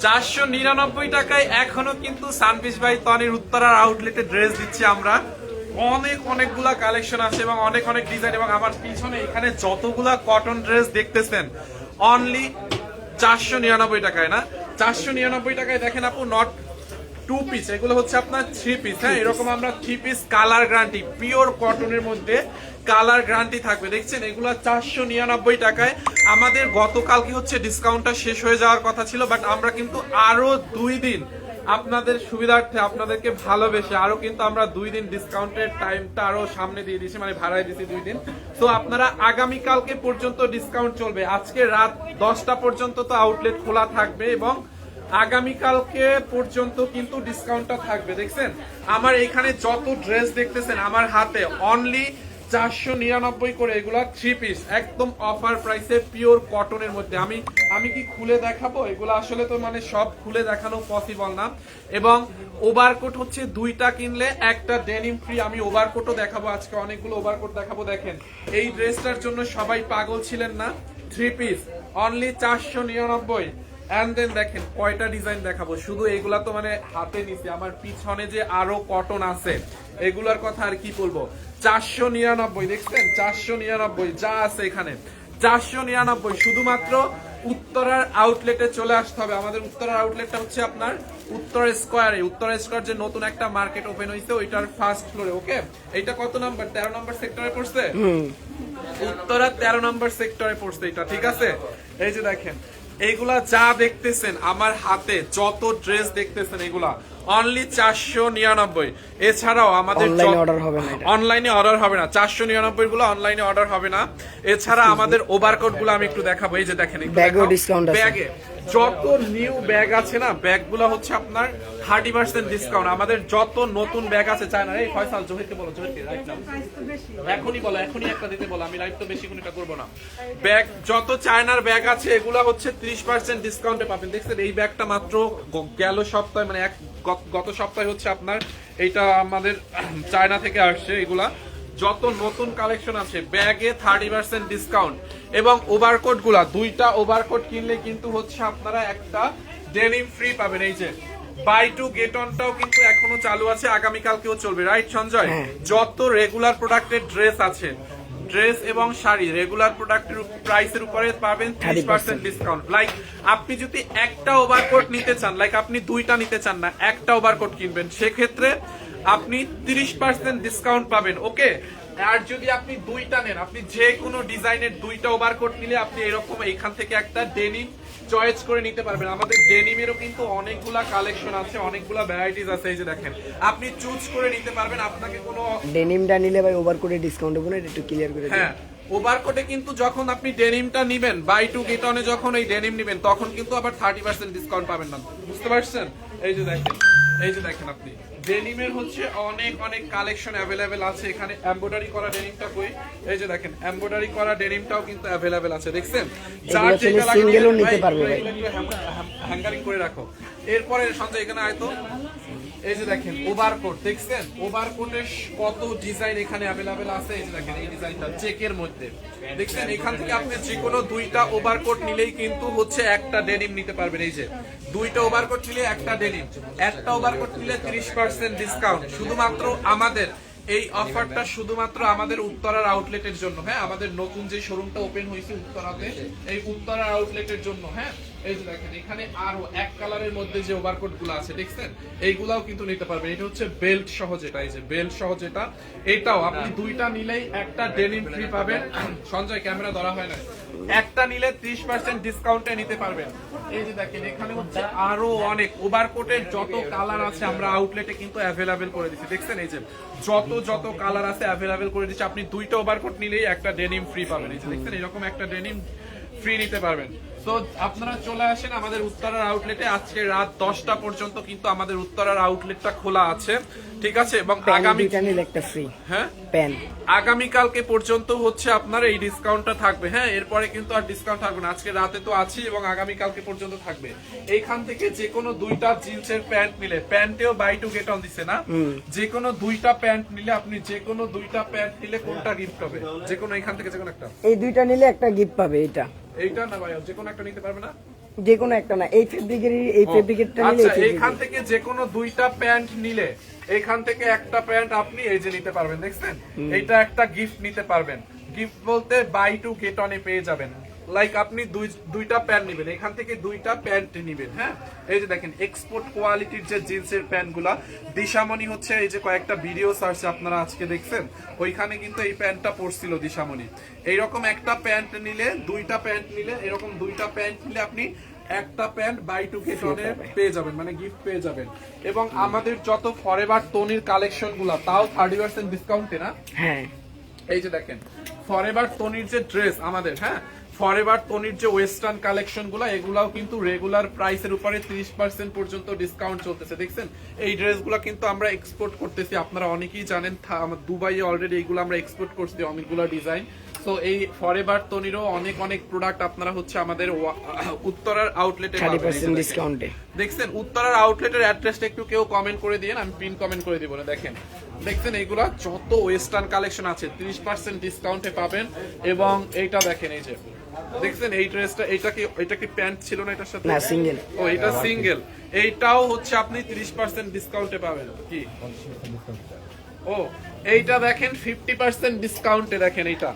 চারশো নিরানব্বই টাকায় এখনও কিন্তু সানপিস বাই তনির উত্তরার আউটলেটে ড্রেস দিচ্ছি আমরা। অনেক অনেকগুলা কালেকশন আছে এবং অনেক অনেক ডিজাইন এবং আমার পিছনে এখানে যতগুলা কটন ড্রেস দেখতেছেন অনলি চারশো নিরানব্বই টাকায় না? চারশো নিরানব্বই টাকায় দেখেন আপু নট টু পিস এগুলো হচ্ছে আপনার থ্রি পিস হ্যাঁ? এরকম আমরা three piece colour guarantee pure কটনের মধ্যে কালার গ্যারান্টি থাকবে। দেখছেন, এগুলো চারশো নিরানব্বই টাকায়। আমাদের গতকালকে হচ্ছে ডিসকাউন্টটা শেষ হয়ে যাওয়ার কথা ছিল বাট আমরা কিন্তু আরও দুই দিন আপনাদের সুবিধার্থে আপনাদেরকে ভালোবেসে আরও কিন্তু আমরা দুই দিন ডিসকাউন্টের টাইমটা আরও সামনে দিয়ে দিয়েছি মানে ভাড়ায় দিয়েছি দুই দিন। তো আপনারা আগামী কালকে পর্যন্ত ডিসকাউন্ট চলবে। আজকে রাত দশটা পর্যন্ত তো আউটলেট খোলা থাকবে এবং আগামীকালকে পর্যন্ত কিন্তু ডিসকাউন্টটা থাকবে। দেখছেন, আমার এখানে যত ড্রেস দেখতেছেন, আমার হাতে অনলি চারশো নিরানব্বই করে এগুলা থ্রি পিস একদম অফার প্রাইসে পিওর কটনের মধ্যে। আমি আমি কি খুলে দেখাবো? এগুলো আসলে তো মানে সব খুলে দেখানো পসিবল না। এবং ওভারকোট হচ্ছে দুইটা কিনলে একটা ডেনিম ফ্রি আমি ওভারকোটও দেখাবো, আজকে অনেকগুলো ওভারকোট দেখাবো, দেখেন। এই ড্রেসটার জন্য সবাই পাগল ছিলেন না? থ্রি পিস অনলি চারশো নিরানব্বই। এন্ড দেন দেখেন কয়টা ডিজাইন দেখাবো? শুধু এগুলা তো মানে হাতে নিছি। আমার পিছনে যে আরও কটন আছে এগুলার কথা আর কি বলব? চারশো নিরানব্বই দেখছেন? চারশো নিরানব্বই যা আছে এখানে। চারশো নিরানব্বই শুধুমাত্র উত্তরার আউটলেটে চলে আসতে হবে। আমাদের উত্তরার আউটলেটটা হচ্ছে আপনার উত্তর স্কোয়ারে উত্তর স্কোয়ার যে নতুন একটা মার্কেট ওপেন হয়েছে ওইটার ফার্স্ট ফ্লোরে ওকে এটা কত নাম্বার তেরো নাম্বার সেক্টরে পড়ছে? উত্তরা তেরো নম্বর সেক্টরে পড়ছে এটা ঠিক আছে? এই যে দেখেন এইগুলা যা দেখতেছেন আমার হাতে যত ড্রেস দেখতেছেন এগুলা অনলি চারশো নিরানব্বই। এছাড়াও আমাদের। অনলাইনে অর্ডার হবে না চারশো নিরানব্বই গুলো অনলাইনে অর্ডার হবে না। এছাড়া আমাদের ওভারকোটগুলো আমি একটু দেখাবো। এই যে দেখেন। ব্যাগে যত নিউ ব্যাগ আছে না ব্যাগগুলো হচ্ছে আপনার থার্টি পার্সেন্ট ডিসকাউন্ট আমাদের যত নতুন ব্যাগ আছে চায়না এই ফয়সাল, জহিরকে বলো, জহিরকে এখনই বলো, এখনই একটা দিতে বলো, আমি লাইভ তো বেশি কোনটা করব না। ব্যাগ যত চায়নার ব্যাগ আছে, এগুলা হচ্ছে ত্রিশ পার্সেন্ট ডিসকাউন্টে পাবেন। দেখছেন, এই ব্যাগটা মাত্র গেল সপ্তাহে মানে এক গত সপ্তাহে হচ্ছে আপনার, এইটা আমাদের চায়না থেকে আসছে এগুলা। যত নতুন কালেকশন আছে ব্যাগে থার্টি পার্সেন্ট ডিসকাউন্ট এবং ওভারকোটগুলা দুইটা ওভারকোট কিনলে কিন্তু হচ্ছে আপনারা একটা ডেনিম ফ্রি পাবেন। এই যে বাই টু গেট অনটাও কিন্তু এখনও চালু আছে আগামীকালকেও চলবে রাইট সঞ্জয়? হ্যাঁ। যত রেগুলার প্রোডাক্টের ড্রেস আছে ড্রেস এবং শাড়ি রেগুলার প্রোডাক্টের প্রাইসের উপরে পাবেন ত্রিশ পার্সেন্ট। ডিসকাউন্ট লাইক আপনি যদি একটা ওভারকোট নিতে চান লাইক আপনি দুইটা নিতে চান না একটা ওভারকোট কিনবেন সেক্ষেত্রে আপনি তিরিশ পার্সেন্ট ডিসকাউন্ট পাবেন ওকে আর যদি আপনি দুইটা নেন আপনি যে কোনো ডিজাইনের দুইটা ওভারকোট নিলে আপনি এরকম এখান থেকে একটা ডেনিম চয়েস করে নিতে পারবেন। আমাদের ডেনিমেরও কিন্তু অনেকগুলা কালেকশন আছে অনেকগুলা ভ্যারাইটিস আছে এই যে দেখেন। আপনি চুজ করে নিতে পারবেন আপনাকে কোনো ডেনিমটা নিলে ভাই ওভার করে ডিসকাউন্ট হবে না একটু ক্লিয়ার করে হ্যাঁ ওভারকোটে কিন্তু যখন আপনি ডেনিমটা নিবেন বাই টু গেট অনে যখন এই ডেনিম নিবেন তখন কিন্তু আবার থার্টি পার্সেন্ট ডিসকাউন্ট পাবেন না। বুঝতে পারছেন? এই যে দেখেন এই যে দেখেন আপনি। ডেনিমের হচ্ছে অনেক অনেক কালেকশন অ্যাভেলেবেল আছে। এখানে এমব্রয়ডারি করা ডেনিমটা কই? এই যে দেখেন এমব্রয়ডারি করা ডেনিমটাও কিন্তু অ্যাভেলেবেল আছে দেখছেন? যার যেটা ও নিতে পারবে হ্যাঙ্গারিং করে রাখো। এরপরে সঞ্জয় এখানে আয়তো এই যে দেখেন ওভারকোট দেখছেন? ওভারকোটের কত ডিজাইন এখানে অ্যাভেলেবেল আছে? এই যে দেখেন, এই ডিজাইনটা চেকের মধ্যে। দেখছেন, এখান থেকে আপনি যে কোনো দুইটা ওভারকোট নিলেই কিন্তু হচ্ছে একটা ডেনিম নিতে পারবেন। এই যে, দুইটা ওভারকোট নিলে একটা ডেনিম একটা ওভারকোট নিলে ত্রিশ পার্সেন্ট ডিসকাউন্ট শুধুমাত্র আমাদের এই অফারটা শুধুমাত্র আমাদের উত্তরার আউটলেটের জন্য হ্যাঁ? আমাদের নতুন যে শোরুমটা ওপেন হয়েছে উত্তরাতে এই উত্তরার আউটলেটের জন্য হ্যাঁ? এই যে দেখেন এখানে আরও এক কালারের মধ্যে যে ওভারকোটগুলো আছে দেখছেন? এইগুলাও কিন্তু নিতে পারবেন। এটা হচ্ছে বেল্ট সহ যেটা এই যে বেল্ট সহ যেটা এটাও আপনি দুইটা নিলেই একটা ডেনিম ফ্রি পাবেন। সঞ্জয় ক্যামেরা ধরা হয় না একটা নিলে ত্রিশ পার্সেন্ট ডিসকাউন্টে নিতে পারবেন। এই যে দেখেন এখানে হচ্ছে আরও অনেক ওভারকোটের যত কালার আছে আমরা আউটলেটে কিন্তু অ্যাভেলেবেল করে দিচ্ছি। দেখছেন এই যে যত যত কালার আছে অ্যাভেলেবেল করে দিচ্ছি। আপনি দুইটা ওভারকোট নিলেই একটা ডেনিম ফ্রি পাবেন। এই যে দেখছেন এরকম একটা ডেনিম ফ্রি নিতে পারবেন। তো আপনারা চলে আসেন আমাদের উত্তরার আউটলেটে আজকে রাত দশটা পর্যন্ত কিন্তু আমাদের উত্তরার আউটলেটটা খোলা আছে। ঠিক আছে? এবং আগামী একটা ফ্রি হ্যাঁ? প্যান আগামীকালকে পর্যন্ত হচ্ছে আপনার এই ডিসকাউন্টটা থাকবে। হ্যাঁ এরপরে কিন্তু আর ডিসকাউন্ট থাকবে না। আজকে রাতে তো আছি এবং আগামীকালকে পর্যন্ত থাকবে। এইখান থেকে যে কোনো দুইটা জিন্সের প্যান্ট নিলে প্যান্টেও বাই টু গেট অন দিছে না? যে কোনো দুইটা প্যান্ট নিলে আপনি যে কোনো দুইটা প্যান্ট নিলে কোনটা গিফট হবে যে কোনো এখান থেকে যে কোনো একটা। এই দুইটা নিলে একটা গিফট পাবে এটা এইটা না ভাই যে কোনো একটা নিতে পারবে না? যে কোনো একটা না এই ফেব্রিকেরই এই ফেব্রিকেরটা নিলে আচ্ছা এইখান থেকে যে কোনো দুইটা প্যান্ট নিলে এইখান থেকে একটা প্যান্ট আপনি এই যে নিতে পারবেন দেখছেন? এইটা একটা গিফট নিতে পারবেন। গিফট বলতে বাই টু গেট অনে পেয়ে যাবেন। লাইক আপনি দুই দুইটা প্যান্ট নেবেন এখান থেকে দুইটা প্যান্ট নেবেন হ্যাঁ? এই যে দেখেন এক্সপোর্ট কোয়ালিটির যে জিন্সের প্যান্টগুলা দিশামণি হচ্ছে এই যে কয়েকটা ভিডিও সার্চে আপনারা আজকে দেখছেন ওইখানে কিন্তু এই প্যান্টটা পড়ছিল দিশামণি। এইরকম একটা প্যান্ট নিলে দুইটা প্যান্ট নিলে এরকম দুইটা প্যান্ট নিলে আপনি একটা প্যান্ট বাই টু গেট অনে পেয়ে যাবেন মানে গিফট পেয়ে যাবেন। এবং আমাদের যত ফরেভার টনির কালেকশনগুলা তাও থার্টি পার্সেন্ট ডিসকাউন্টে না? হ্যাঁ। এই যে দেখেন ফরেভার টনির যে ড্রেস আমাদের হ্যাঁ? ফরেভার টনির যে ওয়েস্টার্ন কালেকশনগুলো এগুলাও কিন্তু রেগুলার প্রাইসের উপরে তিরিশ পার্সেন্ট পর্যন্ত ডিসকাউন্ট চলতেছে। দেখছেন? এই ড্রেস ড্রেসগুলো কিন্তু আমরা এক্সপোর্ট করতেছি। আপনারা অনেকেই জানেন দুবাইয়ে অলরেডি এইগুলো আমরা এক্সপোর্ট করছি অনেকগুলো ডিজাইন তো এই ফরেভার টনিরও অনেক অনেক প্রোডাক্ট আপনারা হচ্ছে আমাদের উত্তরার আউটলেটে থার্টি পার্সেন্ট ডিসকাউন্টে দেখছেন উত্তরার আউটলেটের অ্যাড্রেসটা একটু কেউ কমেন্ট করে দিয়েন আমি পিন কমেন্ট করে দিব না দেখেন। দেখছেন এইগুলা যত ওয়েস্টার্ন কালেকশন আছে তিরিশ পার্সেন্ট ডিসকাউন্টে পাবেন। এবং এইটা দেখেন এই যে। দেখছেন এই ড্রেসটা এইটা কি এটা কি প্যান্ট ছিল না এটার সাথে? না, single। ও এটা সিঙ্গেল এইটাও হচ্ছে আপনি তিরিশ পার্সেন্ট ডিসকাউন্টে পাবেন। কি? ও এইটা দেখেন ফিফটি পার্সেন্ট ডিসকাউন্টে দেখেন এইটা।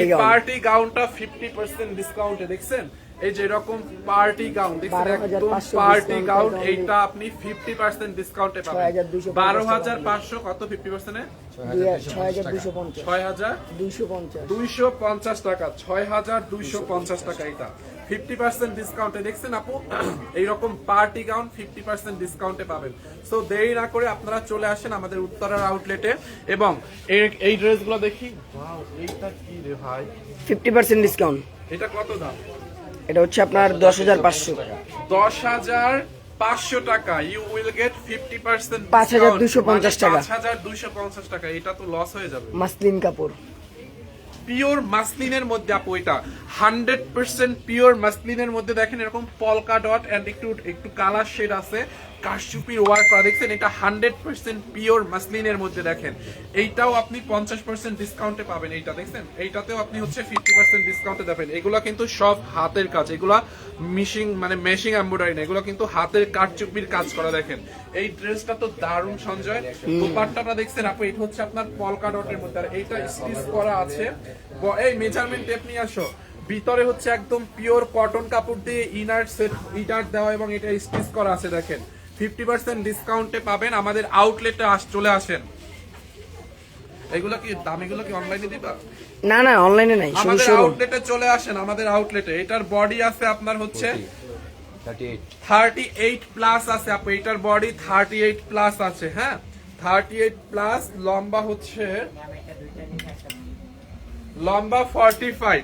এই পার্টি গাউনটা ফিফটি পার্সেন্ট ডিসকাউন্টে দেখছেন? এই যে এরকম পার্টি গাউন দেখছেন? একদম পার্টি গাউন এইটা আপনি ফিফটি পার্সেন্ট ডিসকাউন্টে পাবেন। 6,250 বারো হাজার পাঁচশো কত ফিফটি পার্সেন্টে ছয় হাজার দুশো পঞ্চাশ। ছয় হাজার দুইশো পঞ্চাশ। দুইশো পঞ্চাশ টাকা ছয় হাজার দুইশো পঞ্চাশ টাকা এটা ফিফটি পার্সেন্ট ডিসকাউন্টে দেখছেন আপু? এইরকম পার্টি গাউন ফিফটি পার্সেন্ট ডিসকাউন্টে পাবেন। সো দেরি না করে আপনারা চলে আসেন আমাদের উত্তরার আউটলেটে এবং এই- ড্রেসগুলো দেখি। এইটা কি রে ভাই? ফিফটি পার্সেন্ট ডিসকাউন্ট এটা কত দাম? এটা হচ্ছে আপনার দশ হাজার পাঁচশো দশ হাজার পাঁচশো টাকা। You will get fifty percent 5,250 টাকা। পাঁচ হাজার দুইশো পঞ্চাশ টাকা। এটা তো লস হয়ে যাবে। মাসলিন কাপড় পিওর মাসলিনের মধ্যে আপু এটা। হান্ড্রেড পার্সেন্ট পিওর মাসলিনের মধ্যে দেখেন এরকম পলকা ডট অ্যান্ড একটু একটু কালার শেড আছে। কারচুপির ওয়ার্ক করা দেখছেন এটা হান্ড্রেড পার্সেন্ট পিওর মাসলিনের মধ্যে দেখেন। এইটাও আপনি পঞ্চাশ পার্সেন্ট ডিসকাউন্টে পাবেন এইটা দেখছেন? এইটাতেও আপনি হচ্ছে ফিফটি পার্সেন্ট ডিসকাউন্টে দেবেন এগুলো কিন্তু সব হাতের কাজ এগুলা মিশিং মানে মেশিং এম্ব্রয়ডারি না এগুলো কিন্তু হাতের কারচুপির কাজ করা দেখেন। এই ড্রেসটা তো দারুণ সঞ্জয়। দোপাট্টাটা দেখছেন আপু এটা হচ্ছে আপনার পলকা ডটের মধ্যে আর এইটা স্টিচ করা আছে। এই মেজারমেন্ট টেপ নিয়ে আসো। ভিতরে হচ্ছে একদম পিওর কটন কাপড় দিয়ে ইনার সেট ইনার দেওয়া এবং এটা স্টিচ করা আছে দেখেন। ফিফটি পার্সেন্ট ডিসকাউন্টে পাবেন আমাদের আউটলেটে আস চলে আসেন। এগুলো কি দাম এগুলো কি অনলাইনে দিবা? না না অনলাইনে নাই আমাদের আউটলেটে চলে আসেন আমাদের আউটলেটে। এটার বডি আছে আপনার হচ্ছে 38 থার্টি এইট প্লাস আছে আপু এটার বডি থার্টি এইট প্লাস আছে হ্যাঁ? থার্টি এইট প্লাস লম্বা হচ্ছে লম্বা forty five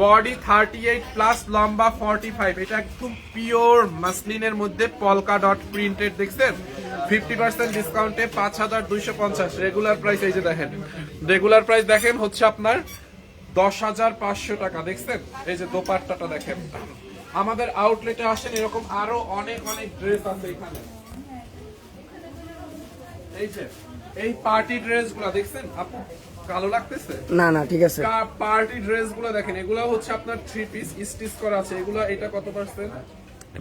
body thirty eight plus লম্বা ফর্টি ফাইভ। এটা একদম পিওর মাসলিনের মধ্যে পলকা ডট প্রিন্টেড, দেখছেন? ফিফটি পার্সেন্ট ডিসকাউন্টে পাঁচ হাজার দুইশো পঞ্চাশ। রেগুলার প্রাইস এই যে দেখেন। রেগুলার প্রাইস দেখেন হচ্ছে আপনার দশ হাজার পাঁচশো টাকা, দেখছেন? এই যে দোপাট্টাটা দেখেন। আমাদের আউটলেটে আসেন, এরকম আরও অনেক অনেক ড্রেস আছে এখানে। এই যে, এই পার্টি ড্রেসগুলা, দেখছেন? আপু কালো লাগতেছে? না না ঠিক আছে। পার্টি ড্রেসগুলো দেখেন এগুলো হচ্ছে আপনার থ্রি পিস স্টিচ করা আছে এগুলো এটা কত পার্সেন্ট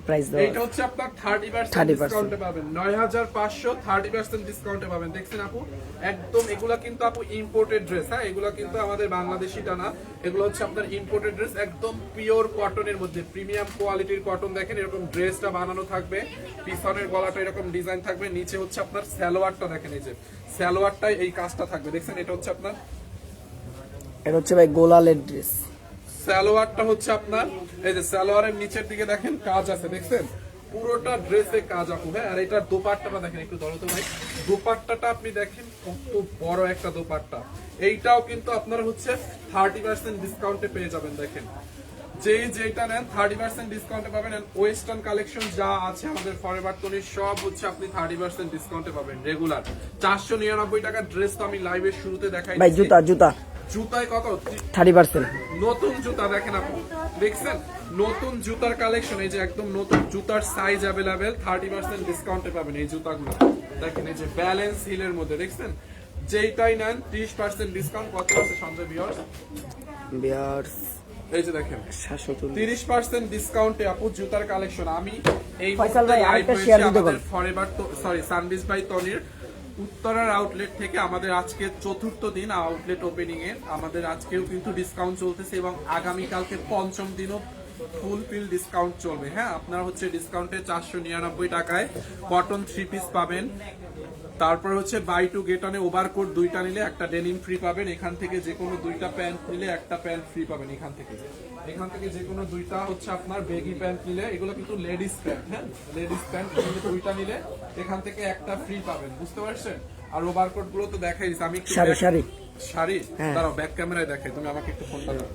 প্রাইস দেওয়া হচ্ছে আপনার 30% ডিসকাউন্টে পাবেন। নয় হাজার পাঁচশো থার্টি পার্সেন্ট ডিসকাউন্টে পাবেন। দেখছেন আপু? একদম এগুলা কিন্তু আপু ইম্পোর্টেড ড্রেস হ্যাঁ? এগুলো কিন্তু আমাদের বাংলাদেশিটা না এগুলো হচ্ছে আপনার ইম্পোর্টেড ড্রেস একদম পিওর কটনের মধ্যে। প্রিমিয়াম কোয়ালিটির কটন দেখেন এরকম ড্রেসটা বানানো থাকবে। পিছনের গলাটা এরকম ডিজাইন থাকবে। নিচে হচ্ছে আপনার সালোয়ারটা দেখেন এই যে। সালোয়ারটাই এই কাজটা থাকবে। দেখছেন এটা হচ্ছে আপনার এটা হচ্ছে ভাই গোলালের ড্রেস সালোয়ারটা হচ্ছে আপনার, এই যে সালোয়ারের নিচের দিকে দেখেন কাজ আছে, দেখছেন? পুরোটা ড্রেসে কাজ আপু হ্যাঁ? আর এটার দোপাট্টাটা দেখেন, একটু ধরো ভাই। দোপাট্টাটা আপনি দেখেন, কত বড় একটা দোপাট্টা। এইটাও কিন্তু আপনার হচ্ছে থার্টি পার্সেন্ট ডিসকাউন্টে পেয়ে যাবেন, দেখেন। যেই যেটা নেন থার্টি পার্সেন্ট ডিসকাউন্টে পাবেন। ওয়েস্টার্ন কালেকশন যা আছে আমাদের ফরেভার তনির সব হচ্ছে আপনি থার্টি পার্সেন্ট ডিসকাউন্টে পাবেন রেগুলার চারশো নিরানব্বই টাকার ড্রেস তো আমি লাইভের শুরুতে দেখাই জুতা জুতা। জুতায় কত? Thirty percent. নতুন জুতা দেখেন আপনি দেখছেন? নতুন জুতার কালেকশন এই যে একদম নতুন জুতার সাইজ অ্যাভেলেবেল থার্টি পার্সেন্ট ডিসকাউন্টে পাবেন এই জুতাগুলো। দেখেন এই যে ব্যালেন্স হিলের মধ্যে দেখছেন? যেইটাই নেন ত্রিশ পার্সেন্ট ডিসকাউন্ট কত আছে সঞ্জয় বিয়ার্স বিয়ার্স এই যে দেখেন। সাতশো চল্লিশ তিরিশ পার্সেন্ট ডিসকাউন্টে আপু জুতার কালেকশন আমি এই ফয়সাল ভাই, আরেকটা share দিতে বল। ফরএভার সরি সানবিজ বাই তনির উত্তরার আউটলেট থেকে আমাদের আজকে চতুর্থ দিন আউটলেট ওপেনিং এর আমাদের আজকেও কিন্তু ডিসকাউন্ট চলতেছে এবং আগামীকালকে পঞ্চম দিনও ফুলফিল ডিসকাউন্ট চলবে। হ্যাঁ আপনারা হচ্ছে ডিসকাউন্টে চারশো নিরানব্বই টাকায় কটন থ্রি পিস পাবেন। তারপর হচ্ছে buy two get one overcoat দুইটা নিলে একটা ডেনিম ফ্রি পাবেন। এখান থেকে যে কোনো দুইটা প্যান্ট নিলে একটা প্যান্ট ফ্রি পাবেন এখান থেকে। এখান থেকে যে কোনো দুইটা হচ্ছে আপনার বেগি প্যান্ট নিলে এগুলো কিন্তু লেডিস প্যান্ট হ্যাঁ? লেডিস প্যান্ট নিলে দুইটা নিলে এখান থেকে একটা ফ্রি পাবেন। বুঝতে পারছেন? আর ওভারকোটগুলো তো দেখাই দিছি। আমি শাড়ি, শাড়ি। শাড়ি? হ্যাঁ। দাঁড়াও ব্যাক ক্যামেরায় দেখাই। তুমি আমাকে একটু ফোনটা দাও।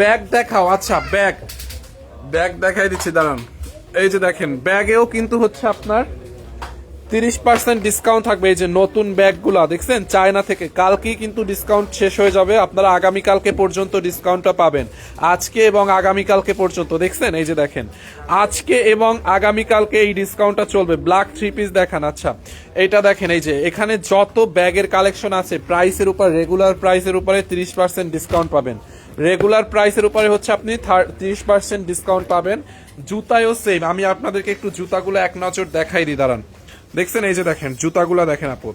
ব্যাগ দেখাও আচ্ছা ব্যাগ ব্যাগ দেখাই দিচ্ছি দাঁড়ান। এই যে দেখেন ব্যাগেও কিন্তু হচ্ছে আপনার তিরিশ পার্সেন্ট ডিসকাউন্ট থাকবে এই যে নতুন ব্যাগগুলো, দেখছেন? চায়না থেকে। কালকেই কিন্তু ডিসকাউন্ট শেষ হয়ে যাবে। আপনারা আগামীকালকে পর্যন্ত ডিসকাউন্টটা পাবেন। আজকে এবং আগামীকালকে পর্যন্ত, দেখছেন? এই যে দেখেন। আজকে এবং আগামীকালকে এই ডিসকাউন্টটা চলবে। ব্ল্যাক থ্রি পিস দেখান আচ্ছা। এইটা দেখেন, এই যে, এখানে যত ব্যাগের কালেকশন আছে প্রাইসের উপর রেগুলার প্রাইসের উপরে তিরিশ পার্সেন্ট ডিসকাউন্ট পাবেন। রেগুলার প্রাইসের উপরে হচ্ছে আপনি তিরিশ পার্সেন্ট ডিসকাউন্ট পাবেন। জুতায়ও সেম আমি আপনাদেরকে একটু জুতাগুলো এক নজর দেখাই দিই, দাঁড়ান। দেখছেন এই যে দেখেন জুতাগুলা দেখেন আপু।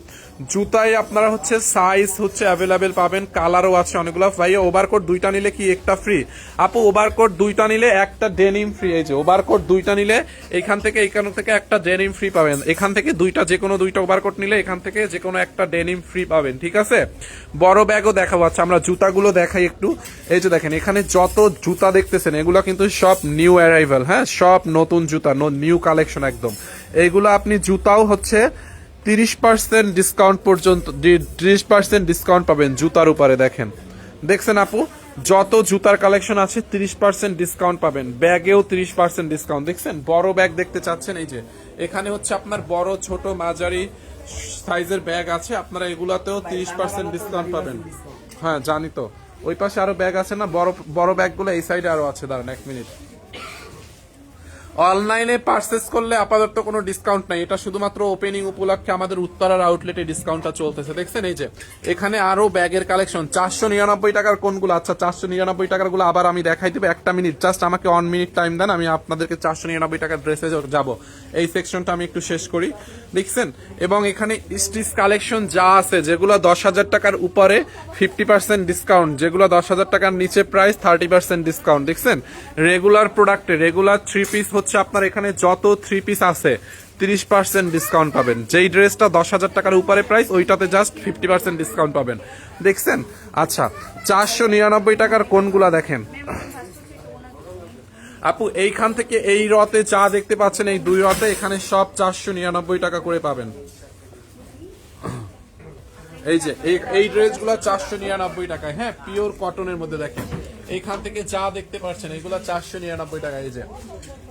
জুতায় আপনারা হচ্ছে সাইজ হচ্ছে অ্যাভেলেবেল পাবেন কালারও আছে অনেকগুলো। ভাইয়া ওভারকোট দুইটা নিলে কি একটা ফ্রি আপু ওভারকোট দুইটা নিলে একটা ডেনিম ফ্রি এই যে ওভারকোট দুইটা নিলে এখান থেকে এখান থেকে একটা ডেনিম ফ্রি পাবেন। এখান থেকে দুইটা, যে কোনো দুইটা ওভারকোট নিলে এখান থেকে যে কোনো একটা ডেনিম ফ্রি পাবেন, ঠিক আছে? বড় ব্যাগও দেখাবো। আচ্ছা আমরা জুতাগুলো দেখাই একটু। এই যে দেখেন, এখানে যত জুতা দেখতেছেন, এগুলো কিন্তু সব নিউ অ্যারাইভাল হ্যাঁ? সব নতুন জুতা নিউ কালেকশন একদম। এইগুলো আপনি জুতাও হচ্ছে তিরিশ পার্সেন্ট ডিসকাউন্ট পর্যন্ত তিরিশ পার্সেন্ট ডিসকাউন্ট পাবেন জুতার উপরে, দেখেন। দেখছেন আপু? যত জুতার কালেকশন আছে, তিরিশ পার্সেন্ট ডিসকাউন্ট পাবেন। ব্যাগেও তিরিশ পার্সেন্ট ডিসকাউন্ট দেখছেন? বড় ব্যাগ দেখতে চাচ্ছেন, এই যে। এখানে হচ্ছে আপনার বড়, ছোট, মাঝারি সাইজের ব্যাগ আছে, আপনারা এগুলাতেও তিরিশ পার্সেন্ট ডিসকাউন্ট পাবেন। হ্যাঁ জানি তো। ওই পাশে আরও ব্যাগ আছে না? বড় বড় ব্যাগগুলো এই সাইডে আরও আছে, দাঁড়ান এক মিনিট। অনলাইনে পারচেস করলে আপাতত কোনো ডিসকাউন্ট নাই। এটা শুধুমাত্র ওপেনিং উপলক্ষে আমাদের উত্তরার আউটলেটে ডিসকাউন্টটা চলতেছে। দেখছেন এই যে, এখানে আরও ব্যাগের কালেকশন চারশো নিরানব্বই টাকার কোনগুলো? আচ্ছা চারশো নিরানব্বই টাকারগুলো আবার আমি দেখাই দেবো। একটা মিনিট জাস্ট আমাকে অন মিনিট টাইম দেন, আমি আপনাদেরকে চারশো নিরানব্বই টাকার ড্রেসে যাব। এই সেকশনটা আমি একটু শেষ করি। দেখছেন? এবং এখানে স্টিচ কালেকশন যা আছে, যেগুলো দশ হাজার টাকার উপরে ফিফটি পার্সেন্ট ডিসকাউন্ট যেগুলো দশ হাজার টাকার নিচে প্রাইস থার্টি পার্সেন্ট ডিসকাউন্ট দেখছেন? রেগুলার প্রোডাক্টে রেগুলার থ্রি পিস হচ্ছে আপনার এখানে যত থ্রি পিস আছে, তিরিশ পার্সেন্ট ডিসকাউন্ট পাবেন। যেই ড্রেসটা দশ হাজার টাকার উপরে প্রাইস ওইটাতে জাস্ট ফিফটি পার্সেন্ট ডিসকাউন্ট পাবেন। দেখছেন? আচ্ছা চারশো নিরানব্বই টাকার কোনগুলা দেখেন? আপু, এইখান থেকে এই রতে চা দেখতে পাচ্ছেন, এই দুই রতে এখানে সব চারশো নিরানব্বই টাকা করে পাবেন। এই যে, এই- ড্রেসগুলো চারশো নিরানব্বই টাকায় হ্যাঁ? পিওর কটনের মধ্যে দেখেন। এইখান থেকে যা দেখতে পাচ্ছেন, এগুলো চারশো নিরানব্বই টাকায় এই যে।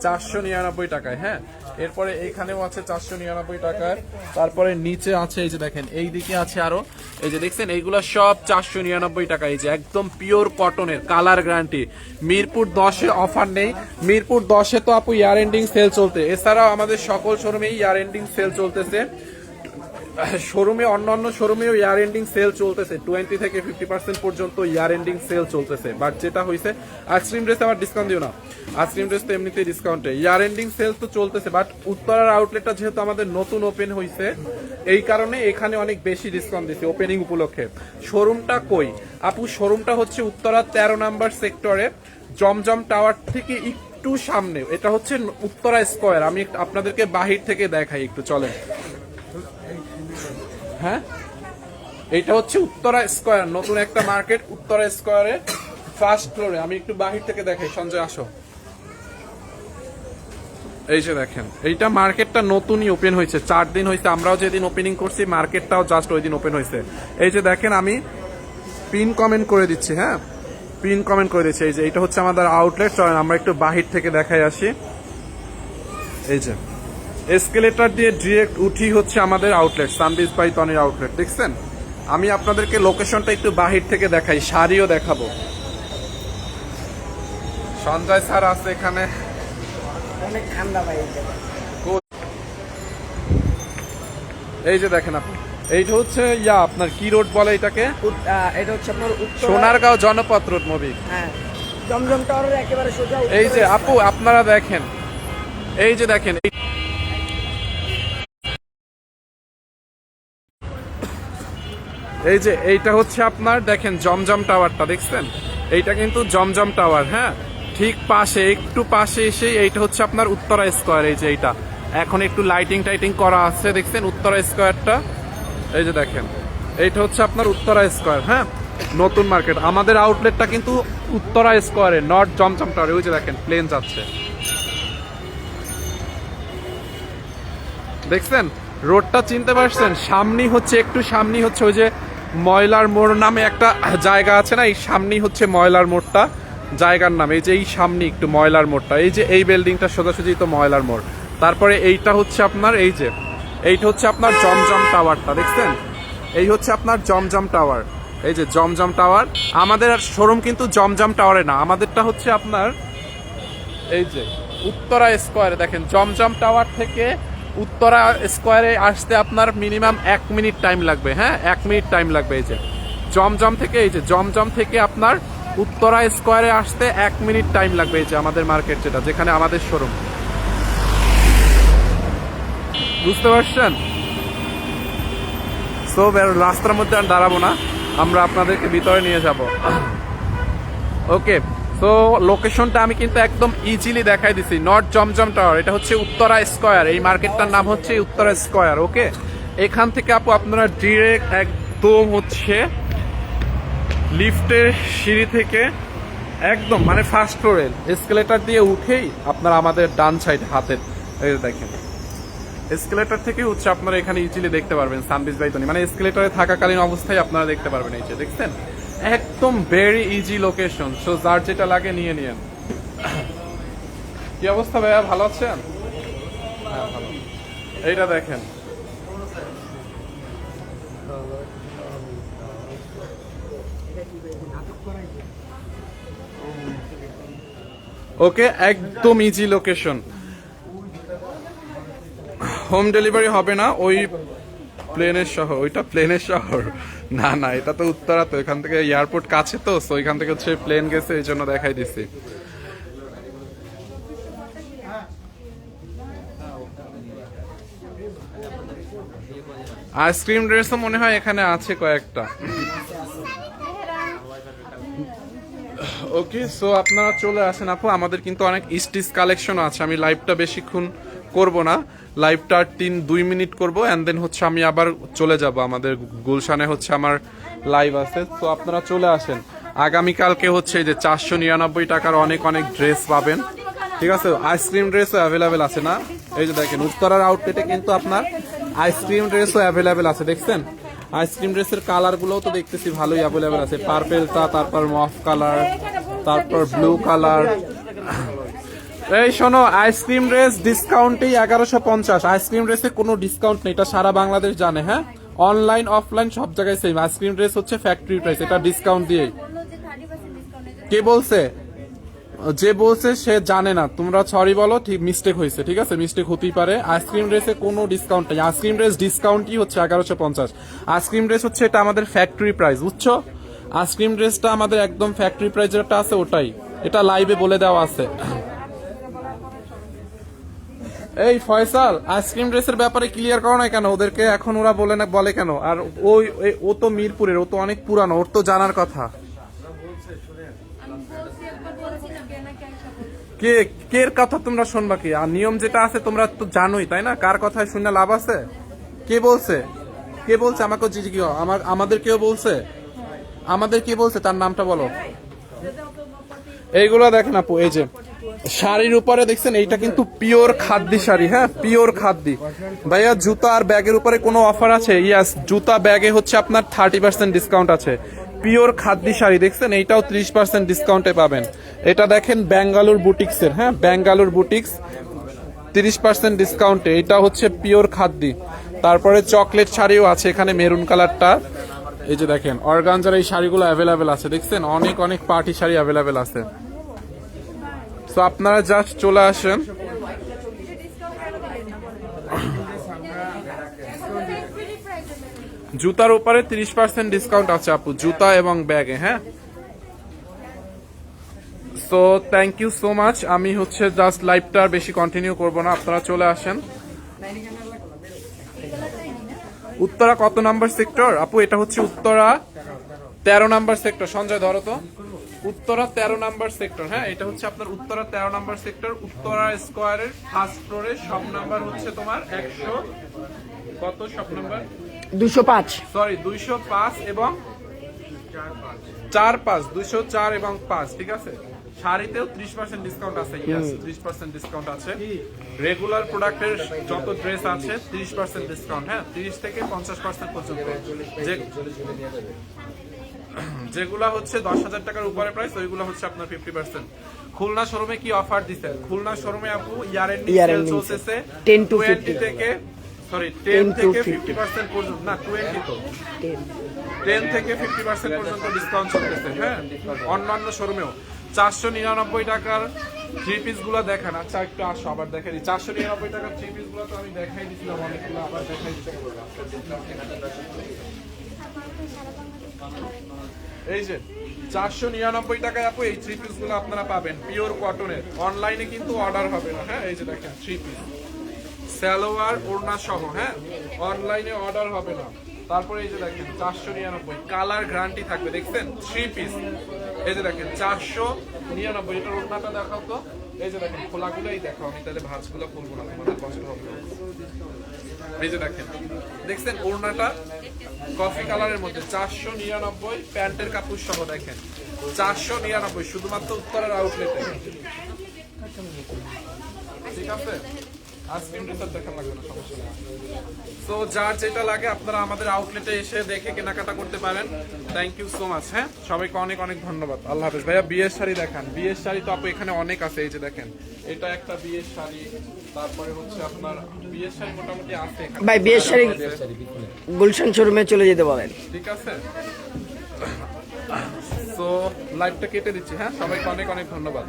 চারশো নিরানব্বই টাকায় হ্যাঁ? এরপরে এইখানেও আছে চারশো নিরানব্বই টাকায় তারপরে নিচে আছে, এই যে দেখেন এই দিকে আছে আরও। এই যে দেখছেন, এইগুলো সব চারশো নিরানব্বই টাকা, এই যে একদম পিওর কটনের কালার গ্যারান্টি। মিরপুর দশে অফার নেই। মিরপুর দশে তো আপু ইয়ার এন্ডিং সেল চলতে। এছাড়াও আমাদের সকল শোরুমেই ইয়ার এন্ডিং সেল চলতেছে। শোরুমে, অন্যান্য শোরুমেও ইয়ার এন্ডিং সেল চলতেছে। টোয়েন্টি থেকে ফিফটি পার্সেন্ট পর্যন্ত ইয়ার এন্ডিং সেল চলতেছে। বাট যেটা হয়েছে আইসক্রিম ড্রেস আবার ডিসকাউন্ট দিও না। আইসক্রিম ড্রেস তো এমনিতেই ডিসকাউন্টে ইয়ার এন্ডিং সেল তো চলতেছে বাট উত্তরার আউটলেটটা যেহেতু আমাদের নতুন ওপেন হয়েছে এই কারণে এখানে অনেক বেশি ডিসকাউন্ট দিচ্ছে ওপেনিং উপলক্ষে। শোরুমটা কই? আপু, শোরুমটা হচ্ছে উত্তরার তেরো নাম্বার সেক্টরে জমজম টাওয়ার থেকে একটু সামনে। এটা হচ্ছে উত্তরা স্কোয়ার আমি আপনাদেরকে বাহির থেকে দেখাই একটু, চলেন। হ্যাঁ? এটা হচ্ছে উত্তরা স্কোয়ার, নতুন একটা মার্কেট উত্তরা স্কোয়ারে ফার্স্ট ফ্লোরে আমি একটু বাহির থেকে দেখাই, সঞ্জয়, আসো। এই যে দেখেন, এইটা মার্কেটটা নতুনই ওপেন হয়েছে। চার দিন হয়েছে, আমরাও যেদিন ওপেনিং করছি, মার্কেটটাও জাস্ট ওই দিন ওপেন হয়েছে। এই যে দেখেন, আমি পিন কমেন্ট করে দিচ্ছি হ্যাঁ? পিন কমেন্ট করে দিচ্ছি। এই যে এটা হচ্ছে আমাদের আউটলেট চলেন আমরা একটু বাহির থেকে দেখাই আসি। এই যে। এসকেলেটার দিয়ে ডিরেক্ট উঠি হচ্ছে আমাদের আউটলেট সানবিজ বাই তনির আউটলেট দেখছেন? আমি আপনাদেরকে লোকেশনটা একটু বাহির থেকে দেখাই শাড়িও দেখাবো। সঞ্জয় স্যার আছে এখানে। অনেক ঠান্ডা ভাই এই যে দেখেন আপনি এইটা হচ্ছে ইয়া আপনার কি রোড বলে এটাকে? এটা হচ্ছে আপনার সোনারগাঁও জনপথ রোড মুভি হ্যাঁ জমজম টাওয়ারের একেবারে সোজা এই যে আপু আপনারা দেখেন। এই যে দেখেন এই- যে এইটা হচ্ছে আপনার, দেখেন জমজম টাওয়ারটা, দেখছেন? এইটা কিন্তু জমজম টাওয়ার হ্যাঁ? ঠিক পাশে, একটু পাশে এসে এইটা হচ্ছে আপনার উত্তরা স্কোয়ার, এই যে এইটা। এখন একটু লাইটিং টাইটিং করা আছে, দেখছেন? উত্তরা স্কোয়ারটা। এই যে দেখেন, এইটা হচ্ছে আপনার উত্তরা স্কোয়ার হ্যাঁ? নতুন মার্কেট। আমাদের আউটলেটটা কিন্তু উত্তরা স্কোয়ারে নর্থ জমজম টাওয়ারে। ওই যে দেখেন প্লেন যাচ্ছে। দেখছেন? রোডটা চিনতে পারছেন? সামনেই হচ্ছে, একটু সামনেই হচ্ছে ওই যে ময়লার মোড় নামে একটা জায়গা আছে না, এই সামনেই হচ্ছে ময়লার মোড়টা। জায়গার নাম, এই যে এই সামনে একটু ময়লার মোড়টা। এই যে এই বিল্ডিংটা সোজাসুজি তো ময়লার মোড়। তারপরে এইটা হচ্ছে আপনার, এই যে, এইটা হচ্ছে আপনার জমজম টাওয়ারটা, দেখছেন? এই হচ্ছে আপনার জমজম টাওয়ার। এই যে জমজম টাওয়ার, আমাদের আর শোরুম কিন্তু জমজম টাওয়ারে না, আমাদেরটা হচ্ছে আপনার, এই যে, উত্তরা স্কোয়ারে। দেখেন, জমজম টাওয়ার থেকে উত্তরা স্কোয়ারে আসতে আপনার মিনিমাম এক মিনিট টাইম লাগবে হ্যাঁ? এক মিনিট টাইম লাগবে এই যে। জমজম থেকে, এই যে জমজম থেকে আপনার উত্তরা স্কোয়ারে আসতে এক মিনিট টাইম লাগবে এই যে আমাদের মার্কেট যেটা, যেখানে আমাদের শোরুম বুঝতে পারছেন? সো রাস্তার মধ্যে আর দাঁড়াবো না। আমরা আপনাদেরকে ভিতরে নিয়ে যাব। ওকে তো লোকেশনটা আমি কিন্তু একদম ইজিলি দেখাই দিছি। নর্থ জমজম টাওয়ার এটা হচ্ছে উত্তরা স্কোয়ার। এই মার্কেটটার নাম হচ্ছে উত্তরা স্কোয়ার, ওকে? এখান থেকে আপু আপনারা ডিরেক্ট একদম হচ্ছে লিফটের সিঁড়ি থেকে একদম মানে ফার্স্ট ফ্লোরে এসকেলেটার দিয়ে উঠেই আপনারা আমাদের ডান সাইড হাতের দেখেন। এসকেলেটার থেকে হচ্ছে আপনারা এখানে ইজিলি দেখতে পারবেন সানবিজ বাইতনি মানে এসকেলেটারে থাকাকালীন অবস্থায় আপনারা দেখতে পারবেন, এই যে দেখছেন? একদম ভেরি ইজি লোকেশন সো যার যেটা লাগে নিয়ে নিয়েন। কি অবস্থা ভাইয়া, ভালো আছেন? হ্যাঁ এইটা দেখেন। ওকে, একদম ইজি লোকেশন হোম ডেলিভারি হবে না, ওই প্লেনের শহর, ওইটা প্লেনের শহর। না না, এটা তো উত্তরা তো, এখান থেকে এয়ারপোর্ট কাছে তো তো এখান থেকে হচ্ছে প্লেন গেছে, এই জন্য দেখাই দিছি। আইসক্রিম ড্রেসও মনে হয় এখানে আছে কয়েকটা। ওকে সো আপনারা চলে আসেন আপু, আমাদের কিন্তু অনেক স্টিচ কালেকশন আছে, আমি লাইভটা বেশিক্ষণ করব না। লাইভটা তিন, দুই মিনিট করব অ্যান্ড দেন হচ্ছে আমি আবার চলে যাব। আমাদের গুলশানে হচ্ছে আমার লাইভ আছে। তো আপনারা চলে আসেন। আগামীকালকে হচ্ছে যে চারশো নিরানব্বই টাকার অনেক অনেক ড্রেস পাবেন। ঠিক আছে? আইসক্রিম ড্রেসও অ্যাভেলেবেল আছে না? এই যে দেখেন, উত্তরার আউটলেটে কিন্তু আপনার আইসক্রিম ড্রেসও অ্যাভেলেবেল আছে, দেখছেন? আইসক্রিম ড্রেসের কালার গুলোও তো দেখতেছি, ভালোই অ্যাভেলেবেল আছে। পার্পেলটা তারপর মফ কালার তারপর ব্লু কালার এই শোনো আইসক্রিম ড্রেস ডিসকাউন্টেই এগারোশো পঞ্চাশ। আইসক্রিম ড্রেসে কোনো ডিসকাউন্ট নেই, এটা সারা বাংলাদেশ জানে হ্যাঁ? অনলাইন অফলাইন সব জায়গায় সেম আইসক্রিম ড্রেস হচ্ছে ফ্যাক্টরি প্রাইস এটা ডিসকাউন্ট দিয়েই। বলল যে থার্টি পার্সেন্ট ডিসকাউন্ট কে বলছে? যে বলছে, সে জানে না। তোমরা সরি বলো, ঠিক মিস্টেক হয়েছে, ঠিক আছে? মিস্টেক হতেই পারে। আইসক্রিম ড্রেসে কোনো ডিসকাউন্ট নেই। আইসক্রিম ড্রেস ডিসকাউন্টই হচ্ছে এগারোশো পঞ্চাশ। আইসক্রিম ড্রেস হচ্ছে এটা আমাদের ফ্যাক্টরি প্রাইস বুঝছ? আইসক্রিম ড্রেসটা আমাদের একদম ফ্যাক্টরি প্রাইস যেটা আছে, ওটাই। এটা লাইভে বলে দেওয়া আছে। এই ফয়সাল, আইসক্রিম ড্রেসের ব্যাপারে ক্লিয়ার করো না কেন? ওদেরকে এখন ওরা বলে না বলে কেন? আর ওই ও তো মিরপুরের, ও তো অনেক পুরানো, ওর তো জানার কথা। কে কের কথা তোমরা শুনবা কি? আর নিয়ম যেটা আছে তোমরা তো জানোই, তাই না? কার কথায় শুনে লাভ আছে? কে বলছে? কে বলছে? আমাকে জিজি আমার আমাদের কেউ বলছে? আমাদের কে বলছে? তার নামটা বলো। এইগুলো দেখেন আপু, এই যে শাড়ির উপরে দেখছেন, এইটা কিন্তু পিওর খাদ্যি শাড়ি হ্যাঁ পিওর খাদ্যি। ভাইয়া, জুতা আর ব্যাগের উপরে কোনো অফার আছে? ইয়াস জুতা, ব্যাগে হচ্ছে আপনার থার্টি পার্সেন্ট ডিসকাউন্ট আছে। পিওর খাদ্যি শাড়ি, দেখছেন, এইটাও ত্রিশ পার্সেন্ট ডিসকাউন্টে পাবেন। এটা দেখেন ব্যাঙ্গালোর বুটিক্সের হ্যাঁ ব্যাঙ্গালোর বুটিক্স, তিরিশ পার্সেন্ট ডিসকাউন্টে এটা হচ্ছে পিওর খাদ্যি। তারপরে চকলেট শাড়িও আছে এখানে, মেরুন কালারটা। এই যে দেখেন, অর্গানজার এই শাড়িগুলো অ্যাভেলেবেল আছে, দেখছেন? অনেক অনেক পার্টি শাড়ি অ্যাভেলেবেল আছে। তো আপনারা জাস্ট চলে আসেন। জুতার উপরে তিরিশ পার্সেন্ট ডিসকাউন্ট আছে আপু, জুতা এবং ব্যাগে হ্যাঁ? So thank you so much আমি হচ্ছে জাস্ট লাইভটা আর বেশি কন্টিনিউ করব না, আপনারা চলে আসেন। উত্তরা কত নাম্বার সেক্টর আপু, এটা হচ্ছে উত্তরা। তেরো নাম্বার সেক্টর সঞ্জয়, ধরো তো। উত্তরা তেরো নাম্বার সেক্টর হ্যাঁ? এটা হচ্ছে আপনার উত্তরা তেরো নাম্বার সেক্টর উত্তরা স্কোয়ারের ফার্স্ট ফ্লোরে সব নাম্বার হচ্ছে তোমার একশো কত সব নাম্বার দুশো পাঁচ। সরি দুইশো পাঁচ এবং চার পাঁচ দুইশো চার এবং পাঁচ ঠিক আছে? শাড়িতেও ত্রিশ পার্সেন্ট ডিসকাউন্ট আছে ত্রিশ পার্সেন্ট ডিসকাউন্ট আছে। রেগুলার প্রোডাক্টের যত ড্রেস আছে ত্রিশ পার্সেন্ট ডিসকাউন্ট হ্যাঁ? ত্রিশ থেকে পঞ্চাশ পার্সেন্ট পর্যন্ত। যে- যেগুলা হচ্ছে দশ হাজার টাকার উপরে প্রাইস ওইগুলো হচ্ছে আপনার ফিফটি পার্সেন্ট খুলনা শোরুমে কি অফার দিচ্ছেন খুলনা শোরুমে আপু ইয়ার এন্ডিং সেল চলতেছে 10 to 20 50 থেকে সরি 10 টেন থেকে 50 ফিফটি পার্সেন্ট পর্যন্ত না টোয়েন্টি তো। টেন থেকে ফিফটি পার্সেন্ট পর্যন্ত ডিসকাউন্ট চলতেছে হ্যাঁ? অন্যান্য শোরুমেও। চারশো নিরানব্বই টাকার থ্রি পিসগুলো দেখেন। আচ্ছা একটু আসো আবার দেখাই দিই। চারশো নিরানব্বই টাকার থ্রি পিসগুলো তো আমি দেখাই দিছিলাম অনেকগুলো আবার দেখাই দিতে এই যে, চারশো নিরানব্বই টাকায় আপু এই থ্রি পিসগুলো আপনারা পাবেন পিওর কটনের অনলাইনে কিন্তু অর্ডার হবে না হ্যাঁ? এই যে দেখেন থ্রি পিস সালোয়ার, ওড়না সহ হ্যাঁ? অনলাইনে অর্ডার হবে না। তারপরে এই যে দেখেন, চারশো নিরানব্বই। কালার গ্যারান্টি থাকবে, দেখছেন? থ্রি পিস এই যে দেখেন, চারশো নিরানব্বই। এটার ওড়নাটা দেখাও তো। এই যে দেখেন খোলাগুলোই দেখো, আমি তাহলে ভাঁজগুলো খুলবো না, তোমাদের কষ্ট হবে। এই যে দেখেন, দেখছেন ওড়নাটা কফি কালারের মধ্যে, চারশো নিরানব্বই প্যান্টের কাপড় সহ দেখেন, চারশো নিরানব্বই, শুধুমাত্র উত্তরের আউটলেটে ঠিক আছে? আইসক্রিম রিসার্চ দেখা লাগবে না সমস্যা তো যার যেটা লাগে আপনারা আমাদের আউটলেটে এসে দেখে কেনাকাটা করতে পারেন। থ্যাংক ইউ সো মাচ হ্যাঁ? সবাইকে অনেক অনেক ধন্যবাদ। আল্লাহ হাফেজ। ভাইয়া বিয়ের শাড়ি দেখান। বিয়ের শাড়ি তো আপু এখানে অনেক আছে এই যে দেখেন। এটা একটা বিয়ের শাড়ি তারপরে হচ্ছে আপনার বিয়ের শাড়ি মোটামুটি আছে এখানে। ভাই, বিয়ের শাড়ি-। গুলশান শোরুমে চলে যেতে পারেন। ঠিক আছে? তো লাইভটা কেটে দিচ্ছি হ্যাঁ? সবাইকে অনেক অনেক ধন্যবাদ।